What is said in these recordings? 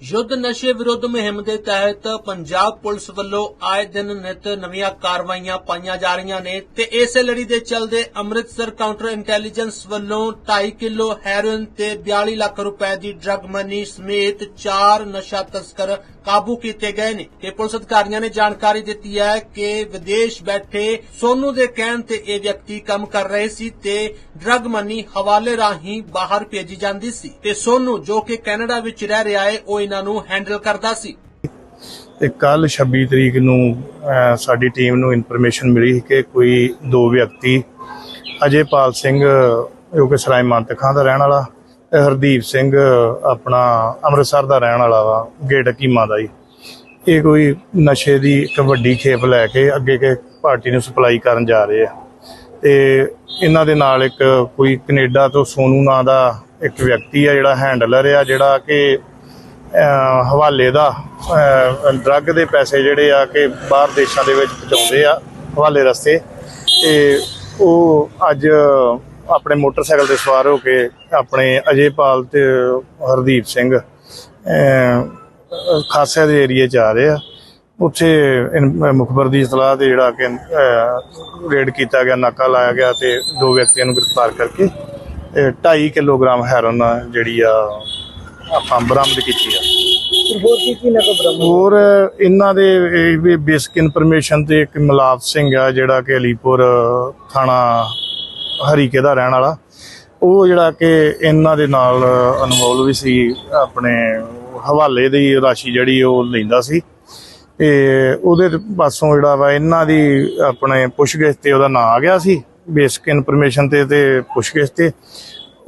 ਯੁੱਧ ਨਸ਼ੇ ਵਿਰੁੱਧ ਮੁਹਿੰਮ ਦੇ ਤਹਿਤ ਪੰਜਾਬ ਪੁਲਿਸ ਵੱਲੋਂ ਆਏ ਦਿਨ ਨਿਤ ਨਵੀਆਂ ਕਾਰਵਾਈਆਂ ਪਾਈਆਂ ਜਾ ਰਹੀਆਂ ਨੇ ਤੇ ਇਸੇ ਲੜੀ ਦੇ ਚੱਲਦੇ ਅੰਮ੍ਰਿਤਸਰ ਕਾਊਂਟਰ ਇੰਟੈਲੀਜੈਂਸ ਵੱਲੋਂ 2.5 ਕਿਲੋ ਹੈਰੋਇਨ ਤੇ 42 ਲੱਖ ਰੁਪਏ ਦੀ ਡਰੱਗ ਮਨੀ ਸਮੇਤ ਚਾਰ ਨਸ਼ਾ ਤਸਕਰ ਕਾਬੂ ਕੀਤੇ ਗਏ ਨੇ ਤੇ ਪੁਲਿਸ ਅਧਿਕਾਰੀਆਂ ਨੇ ਜਾਣਕਾਰੀ ਦਿੱਤੀ ਹੈ ਕਿ ਵਿਦੇਸ਼ ਬੈਠੇ ਸੋਨੂ ਦੇ ਕਹਿਣ ਤੇ ਇਹ ਵਿਅਕਤੀ ਕੰਮ ਕਰ ਰਹੇ ਸੀ ਤੇ ਡਰੱਗ ਮਨੀ ਹਵਾਲੇ ਰਾਹੀਂ ਬਾਹਰ ਭੇਜੀ ਜਾਂਦੀ ਸੀ ਤੇ ਸੋਨੂ ਜੋ ਕਿ ਕੈਨੇਡਾ ਵਿੱਚ ਰਹਿ ਰਿਹਾ ਹੈ, ਉਹ ਇਹਨਾਂ ਨੂੰ ਹੈਂਡਲ ਕਰਦਾ ਸੀ। ਤੇ ਕੱਲ 26 ਤਰੀਕ ਨੂੰ ਸਾਡੀ ਟੀਮ ਨੂੰ ਇਨਫੋਰਮੇਸ਼ਨ ਮਿਲੀ ਕਿ ਕੋਈ ਦੋ ਵਿਅਕਤੀ ਅਜੇਪਾਲ ਸਿੰਘ, ਜੋ ਕਿ ਸਰਾਏ ਮੰਤ ਖਾਂ ਦਾ ਰਹਿਣ ਵਾਲਾ ਹਰਦੀਪ ਸਿੰਘ, ਆਪਣਾ ਅੰਮ੍ਰਿਤਸਰ ਦਾ ਰਹਿਣ ਵਾਲਾ ਵਾ, ਗੇਟ ਕੀਮਾ ਦਾ ਹੀ ਇਹ ਕੋਈ ਨਸ਼ੇ ਦੀ ਇੱਕ ਵੱਡੀ ਖੇਪ ਲੈ ਕੇ ਅੱਗੇ ਕੇ ਪਾਰਟੀ ਨੂੰ ਸਪਲਾਈ ਕਰਨ ਜਾ ਰਹੇ ਆ। ਤੇ ਇਹਨਾਂ ਦੇ ਨਾਲ ਇੱਕ ਕੋਈ ਕੈਨੇਡਾ ਤੋਂ ਸੋਨੂ ਨਾਂ ਦਾ ਇੱਕ ਵਿਅਕਤੀ ਆ, ਜਿਹੜਾ ਹੈਂਡਲਰ ਆ, ਜਿਹੜਾ ਕਿ ਹਵਾਲੇ ਦਾ ਡਰੱਗ ਦੇ ਪੈਸੇ ਜਿਹੜੇ ਆ ਕਿ ਬਾਹਰ ਦੇਸ਼ਾਂ ਦੇ ਵਿੱਚ ਪਹੁੰਚਾਉਂਦੇ ਆ ਹਵਾਲੇ ਰਸਤੇ। ਤੇ ਉਹ ਅੱਜ ਆਪਣੇ ਮੋਟਰਸਾਈਕਲ ਤੇ ਸਵਾਰ ਹੋ ਕੇ ਆਪਣੇ ਅਜੇਪਾਲ ਤੇ ਹਰਦੀਪ ਸਿੰਘ ਖਾਸੇ ਦੇ ਏਰੀਏ ਚ ਆ ਰਹੇ ਆ। ਉੱਥੇ ਮੁਖਬਰ ਦੀ ਇਤਲਾਹ ਤੇ ਜਿਹੜਾ ਕਿ ਰੇਡ ਕੀਤਾ ਗਿਆ ਨਾਕਾ ਲਾਇਆ ਗਿਆ ਤੇ ਦੋ ਵਿਅਕਤੀਆਂ ਨੂੰ ਗ੍ਰਿਫਤਾਰ ਕਰਕੇ 2.5 ਕਿਲੋਗ੍ਰਾਮ ਹੈਰੋਨ ਜਿਹੜੀ ਆ ਆਪਾਂ ਬਰਾਮਦ ਕੀਤੀ ਆ। ਹੋਰ ਕੀ ਕੀ ਨਕੋ ਬਰਾਮਦ? ਹੋਰ ਇਹਨਾਂ ਦੇ ਬੇਸਿਕ ਇਨਫੋਰਮੇਸ਼ਨ ਤੇ ਇੱਕ ਮਲਾਪ ਸਿੰਘ ਆ ਜਿਹੜਾ ਕਿ ਅਲੀਪੁਰ ਥਾਣਾ ਹਰੀਕੇ ਦਾ ਰਹਿਣ ਵਾਲਾ। ਉਹ ਜਿਹੜਾ ਕਿ ਇਹਨਾਂ ਦੇ ਨਾਲ ਇਨਵੋਲਵ ਵੀ ਸੀ, ਆਪਣੇ ਹਵਾਲੇ ਦੀ ਰਾਸ਼ੀ ਜਿਹੜੀ ਉਹ ਲੈਂਦਾ ਸੀ। ਤੇ ਉਹਦੇ ਪਾਸੋਂ ਜਿਹੜਾ ਵਾ ਇਹਨਾਂ ਦੀ ਆਪਣੇ ਪੁੱਛਗਿੱਛ ਤੇ ਉਹਦਾ ਨਾਂ ਆ ਗਿਆ ਸੀ, ਬੇਸਿਕ ਇਨਫੋਰਮੇਸ਼ਨ ਤੇ ਤੇ ਪੁੱਛਗਿੱਛ ਤੇ।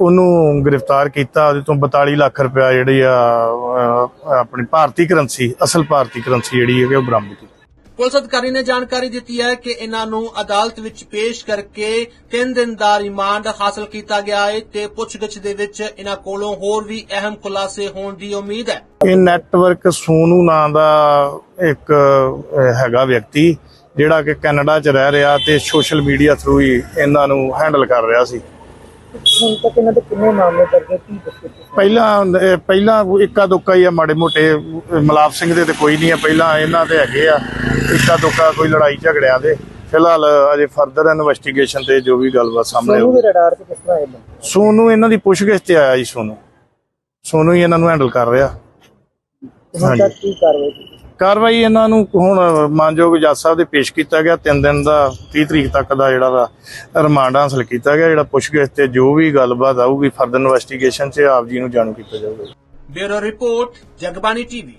ਉਹਨੂੰ ਗ੍ਰਿਫਤਾਰ ਕੀਤਾ, ਉਹਦੇ ਤੋਂ 42 ਲੱਖ ਰੁਪਇਆ ਜਿਹੜੀ ਆ ਆਪਣੀ ਭਾਰਤੀ ਕਰੰਸੀ, ਅਸਲ ਭਾਰਤੀ ਕਰੰਸੀ ਜਿਹੜੀ ਹੈ ਕਿ ਉਹ ਬਰਾਮਦ ਕੀਤੀ। ਪੁਲਿਸ ਅਧਿਕਾਰੀ ਨੇ ਜਾਣਕਾਰੀ ਦਿੱਤੀ ਹੈ ਕਿ ਇਹਨਾਂ ਨੂੰ ਅਦਾਲਤ ਵਿੱਚ ਪੇਸ਼ ਕਰਕੇ 3 ਦਿਨ ਦਾ ਰਿਮਾਂਡ ਹਾਸਲ ਕੀਤਾ ਗਿਆ ਹੈ ਤੇ ਪੁੱਛਗਿੱਛ ਦੇ ਵਿੱਚ ਇਹਨਾਂ ਕੋਲੋਂ ਹੋਰ ਵੀ ਅਹਿਮ ਖੁਲਾਸੇ ਹੋਣ ਦੀ ਉਮੀਦ ਹੈ। ਇਹ ਨੈਟਵਰਕ ਸੋਨੂ ਨਾਂ ਦਾ ਇੱਕ ਹੈਗਾ ਵਿਅਕਤੀ, ਜਿਹੜਾ ਕਿ ਕੈਨੇਡਾ 'ਚ ਰਹਿ ਰਿਹਾ ਤੇ ਸੋਸ਼ਲ ਮੀਡੀਆ ਥਰੂ ਹੀ ਇਹਨਾਂ ਨੂੰ ਹੈਂਡਲ ਕਰ ਰਿਹਾ ਸੀ। ਹੁਣ ਤੱਕ ਇਹਨਾਂ ਦੇ ਕਿੰਨੇ ਮਾਮਲੇ ਦਰਜ ਹੈ? ਕੀ ਦੱਸੋ ਪਹਿਲਾਂ ਪਹਿਲਾਂ ਇੱਕਾ ਦੁੱਕਾ ਹੀ ਆ ਮਾੜੇ ਮੋਟੇ ਮਲਾਪ ਸਿੰਘ ਦੇ ਤੇ ਕੋਈ ਨਹੀਂ ਆ। ਪਹਿਲਾਂ ਇਹਨਾਂ ਦੇ ਹੈਗੇ ਆ ਇੱਕਾ ਦੁੱਕਾ ਕੋਈ ਲੜਾਈ ਝਗੜਿਆਂ ਦੇ। ਫਿਲਹਾਲ ਅਜੇ ਫਰਦਰ ਇਨਵੈਸਟੀਗੇਸ਼ਨ ਤੇ ਜੋ ਵੀ ਗੱਲਬਾਤ ਸਾਹਮਣੇ ਸੋਨੂ ਦੇ ਰਡਾਰ ਤੇ ਕਿਸ ਤਰ੍ਹਾਂ ਇਹ ਸੋਨੂ ਇਹਨਾਂ ਦੀ ਪੁੱਛਗਿੱਛ ਤੇ ਆਇਆ ਜੀ ਸੋਨੂ। ਸੋਨੂ ਹੀ ਇਹਨਾਂ ਨੂੰ ਹੈਂਡਲ ਕਰ ਰਿਹਾ। ਹੁਣ ਹਾਂਜੀ। ਤੱਕ ਕੀ ਕਾਰਵਾਈ ਕਾਰਵਾਈ ਇਹਨਾਂ ਨੂੰ ਹੁਣ ਮਾਨਯੋਗ ਜੱਜ ਸਾਹਿਬ ਦੇ ਪੇਸ਼ ਕੀਤਾ ਗਿਆ। 3 ਦਿਨ ਦਾ 30 ਤਰੀਕ ਤੱਕ ਦਾ ਜਿਹੜਾ ਰਿਮਾਂਡ ਹਾਸਲ ਕੀਤਾ ਗਿਆ, ਜਿਹੜਾ ਪੁੱਛਗਿੱਛ ਤੇ ਜੋ ਵੀ ਗੱਲਬਾਤ ਆਊਗੀ, ਫਰਦਰ ਇਨਵੈਸਟੀਗੇਸ਼ਨ 'ਚ ਆਪ ਜੀ ਨੂੰ ਜਾਣੂ ਕੀਤਾ ਜਾਊਗਾ। Bureau report Jagbani TV.